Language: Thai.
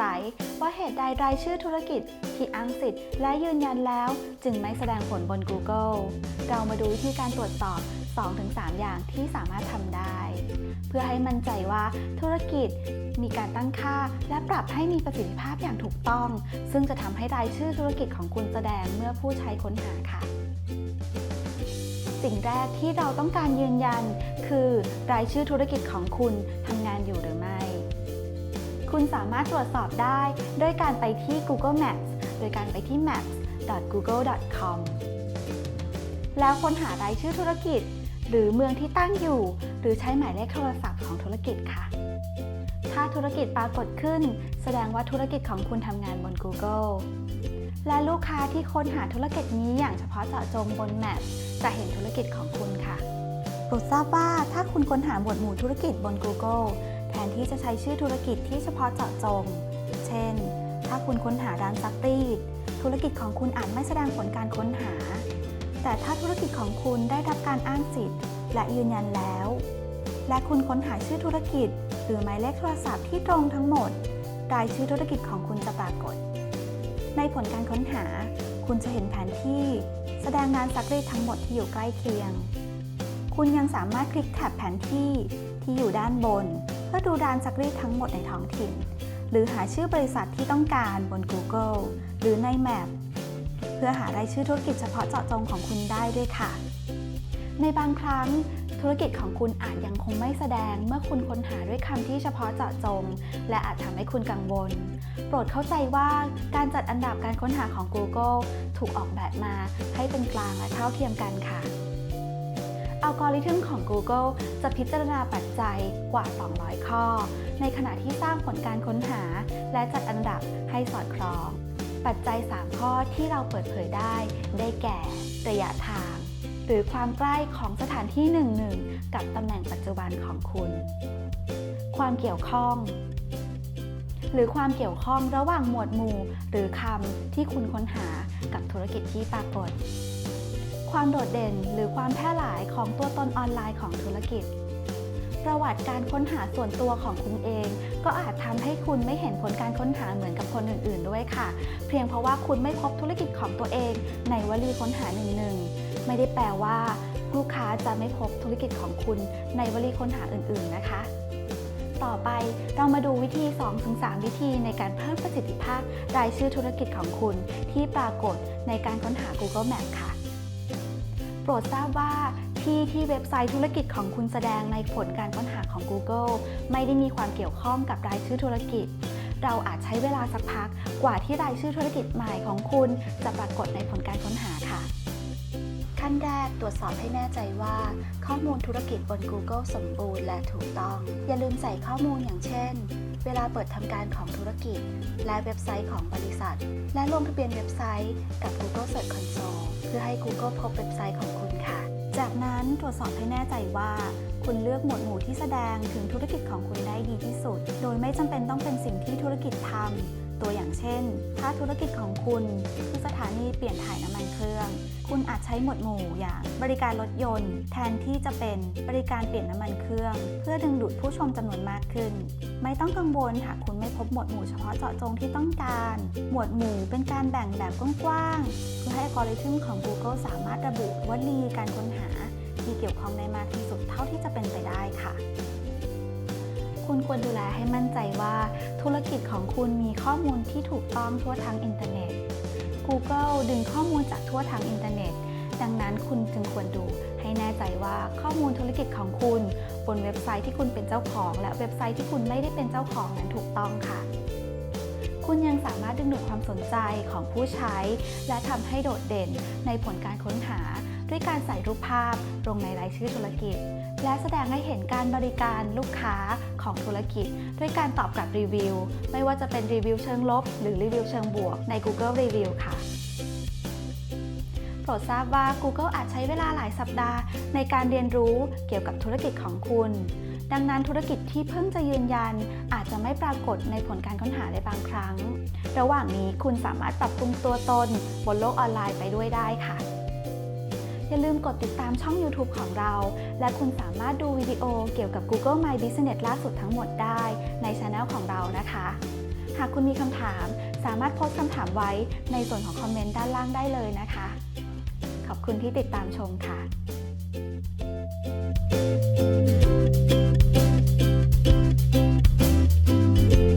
สัย ว่าเหตุใดรายชื่อธุรกิจที่อ้างสิทธิ์และยืนยันแล้ว จึงไม่แสดงผลบน Google เรามาดูวิธีการตรวจสอบ 2-3 อย่างที่สามารถทำได้ เพื่อให้มั่นใจว่าธุรกิจมีการตั้งค่า และปรับให้มีประสิทธิภาพอย่างถูกต้อง ซึ่งจะทำให้รายชื่อธุรกิจของคุณแสดงเมื่อผู้ใช้ค้นหาค่ะสิ่งแรกที่เราต้องการยืนยัน คือรายชื่อธุรกิจของคุณทำงานอยู่หรือไม่ คุณสามารถตรวจสอบได้ด้วยการไปที่ Google Maps โดยการไปที่ maps.google.com แล้วค้นหารายชื่อธุรกิจ หรือเมืองที่ตั้งอยู่ หรือใช้หมายเลขโทรศัพท์ของธุรกิจค่ะ ถ้าธุรกิจปรากฏขึ้น แสดงว่าธุรกิจของคุณทำงานบน Google และลูกค้าที่ค้นหาธุรกิจนี้อย่างเฉพาะเจาะจงบน Maps จะเห็นธุรกิจของคุณค่ะโปรดทราบว่าถ้าคุณค้นหาหมวดหมู่ธุรกิจบน Google นที่จะใช้ชื่อธุรกิจที่เฉพาะเจาะจง เช่น ถ้าคุณค้นหาร้านซักรีด ธุรกิจของคุณอาจไม่แสดงผลการค้นหา แต่ถ้าธุรกิจของคุณได้รับการอ้างสิทธิ์และยืนยันแล้ว และคุณค้นหาชื่อธุรกิจ หรือหมายเลขโทรศัพท์ที่ตรงทั้งหมด รายชื่อธุรกิจของคุณจะปรากฏ ในผลการค้นหา คุณจะเห็นแผนที่ แสดงร้านซักรีดทั้งหมดที่อยู่ใกล้เคียง คุณยังสามารถคลิกแท็บแผนที่ที่อยู่ด้านบน เพื่อดูร้านซักรีดทั้งหมดในท้องถิ่น หรือหาชื่อบริษัทที่ต้องการบน Google หรือใน Map เพื่อหารายชื่อธุรกิจเฉพาะเจาะจงของคุณได้ด้วยค่ะ ในบางครั้งธุรกิจของคุณอาจยังคงไม่แสดงเมื่อคุณค้นหาด้วยคำที่เฉพาะเจาะจง และอาจทำให้คุณกังวล โปรดเข้าใจว่าการจัดอันดับการค้นหาของ Google ถูกออกแบบมาให้เป็นกลางและเท่าเทียมกันค่ะ อัลกอริทึมของ Google จะพิจารณาปัจจัยกว่า 200 ข้อ ในขณะที่สร้างผลการค้นหา และจัดอันดับให้สอดคล้อง ปัจจัย 3 ข้อที่เราเปิดเผยได้ ได้แก่ ระยะทาง หรือความใกล้ของสถานที่หนึ่งๆกับตำแหน่งปัจจุบันของคุณ ความเกี่ยวข้อง หรือความเกี่ยวข้องระหว่างหมวดหมู่ หรือคำที่คุณค้นหากับธุรกิจที่ปรากฏ ความโดดเด่นหรือความแพร่หลายของตัวตนออนไลน์ของธุรกิจ ประวัติการค้นหาส่วนตัวของคุณเอง ก็อาจทำให้คุณไม่เห็นผลการค้นหาเหมือนกับคนอื่น ๆ ด้วยค่ะ เพียงเพราะว่าคุณไม่พบธุรกิจของตัวเองในวลีค้นหาหนึ่งๆไม่ได้แปลว่าลูกค้าจะไม่พบธุรกิจของคุณในวลีค้นหาอื่น ๆ นะคะ ต่อไปเรามาดูวิธี 2-3 วิธีในการเพิ่มประสิทธิภาพรายชื่อธุรกิจของคุณที่ปรากฏในการค้นหา Google Map ค่ะ โปรดทราบว่าที่ที่เว็บไซต์ธุรกิจของคุณแสดงในผลการค้นหาของ Google ไม่ได้มีความเกี่ยวข้องกับรายชื่อธุรกิจ เราอาจใช้เวลาสักพักกว่าที่รายชื่อธุรกิจใหม่ของคุณจะปรากฏในผลการค้นหาค่ะ ขั้นแรกตรวจสอบให้แน่ใจว่า ข้อมูลธุรกิจบน Google สมบูรณ์และถูกต้อง อย่าลืมใส่ข้อมูลอย่างเช่น เวลาเปิดทำการของธุรกิจ และเว็บไซต์ของบริษัท และลงทะเบียนเว็บไซต์กับ Google Search Console เพื่อให้ Google พบเว็บไซต์ของคุณค่ะ จากนั้นตรวจสอบให้แน่ใจว่า คุณเลือกหมวดหมู่ที่แสดงถึงธุรกิจของคุณได้ดีที่สุด โดยไม่จำเป็นต้องเป็นสิ่งที่ธุรกิจทำ ตัวอย่างเช่น ถ้าธุรกิจของคุณคือสถานีเปลี่ยนถ่ายน้ำมันเครื่อง คุณอาจใช้หมวดหมู่อย่างบริการรถยนต์ แทนที่จะเป็นบริการเปลี่ยนน้ำมันเครื่อง เพื่อดึงดูดผู้ชมจำนวนมากขึ้น ไม่ต้องกังวลหากคุณไม่พบหมวดหมู่เฉพาะเจาะจงที่ต้องการ หมวดหมู่เป็นการแบ่งแบบกว้างๆเพื่อให้อัลกอริทึมของ Google สามารถระบุวลีการค้นหาที่เกี่ยวข้องได้มากที่สุด คุณควรดูแลให้มั่นใจว่า ธุรกิจของคุณมีข้อมูลที่ถูกต้องทั่วทั้งอินเทอร์เน็ต Google ดึงข้อมูลจากทั่วทั้งอินเทอร์เน็ต ดังนั้นคุณจึงควรดู ให้แน่ใจว่าข้อมูลธุรกิจของคุณ บนเว็บไซต์ที่คุณเป็นเจ้าของ และเว็บไซต์ที่คุณไม่ได้เป็นเจ้าของนั้นถูกต้องค่ะ คุณยังสามารถดึงดูดความสนใจของผู้ใช้ และทำให้โดดเด่นในผลการค้นหา ด้วยการใส่รูปภาพลงในรายชื่อธุรกิจ และแสดงให้เห็นการบริการลูกค้าของธุรกิจ ด้วยการตอบกลับรีวิว ไม่ว่าจะเป็นรีวิวเชิงลบ หรือรีวิวเชิงบวกใน Google Review ค่ะโปรดทราบว่า Google อาจใช้เวลาหลายสัปดาห์ ในการเรียนรู้เกี่ยวกับธุรกิจของคุณ ดังนั้นธุรกิจที่เพิ่งจะยืนยัน อาจจะไม่ปรากฏในผลการค้นหาในบางครั้ง ระหว่างนี้คุณสามารถปรับปรุงตัวตนบนโลกออนไลน์ไปด้วยได้ค่ะ อย่าลืมกดติดตามช่อง YouTube ของเรา และคุณสามารถดูวิดีโอเกี่ยวกับ Google My Business ล่าสุดทั้งหมดได้ในช anel ของเรานะคะ หากคุณมีคำถามสามารถโพสต์คำถามไว้ในส่วนของคอมเมนต์ด้านล่างได้เลยนะคะ ขอบคุณที่ติดตามชมค่ะ thank you